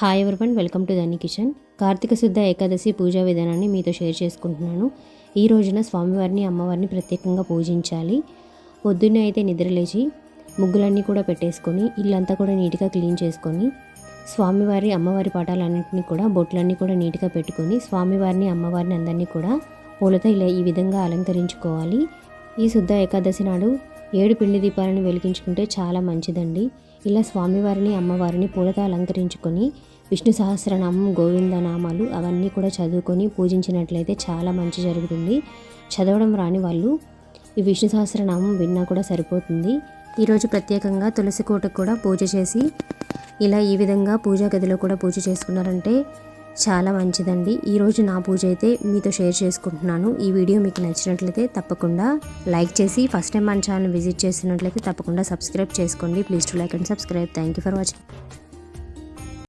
Hi everyone welcome to Dhani kitchen Karthika Shuddha Ekadashi పూజా విధానాన్ని మీతో share చేసుకుంటున్నాను. ఈ రోజున స్వామివారిని అమ్మవారిని ప్రత్యేకంగా పూజించాలి. పొద్దున్నే అయితే నిద్రలేచి ముగ్గులన్నీ కూడా పెట్టేసుకొని ఇల్లంతా కూడా నీట్గా క్లీన్ చేసుకొని స్వామివారి అమ్మవారి పటాలన్నింటినీ కూడా బొట్లన్నీ కూడా నీట్గా పెట్టుకొని స్వామివారిని అమ్మవారిని అందరినీ కూడా పూలతో ఇలా ఈ విధంగా అలంకరించుకోవాలి. ఈ శుద్ధ ఏకాదశి నాడు ఏడు పిండి దీపాలను వెలిగించుకుంటే చాలా మంచిదండి. ఇలా స్వామివారిని అమ్మవారిని పూలతో అలంకరించుకొని విష్ణు సహస్రనామం గోవింద నామాలు అవన్నీ కూడా చదువుకొని పూజించినట్లయితే చాలా మంచి జరుగుతుంది. చదవడం రాని వాళ్ళు ఈ విష్ణు సహస్రనామం విన్నా కూడా సరిపోతుంది. ఈరోజు ప్రత్యేకంగా తులసి కోటకు కూడా పూజ చేసి ఇలా ఈ విధంగా పూజా గదిలో కూడా పూజ చేసుకున్నారంటే చాలా మంచిదండి. ఈరోజు నా పూజ అయితే మీతో షేర్ చేసుకుంటున్నాను. ఈ వీడియో మీకు నచ్చినట్లయితే తప్పకుండా లైక్ చేసి ఫస్ట్ టైం మన ఛానల్ విజిట్ చేసినట్లయితే తప్పకుండా సబ్స్క్రైబ్ చేసుకోండి. Please to like and subscribe. Thank you for watching.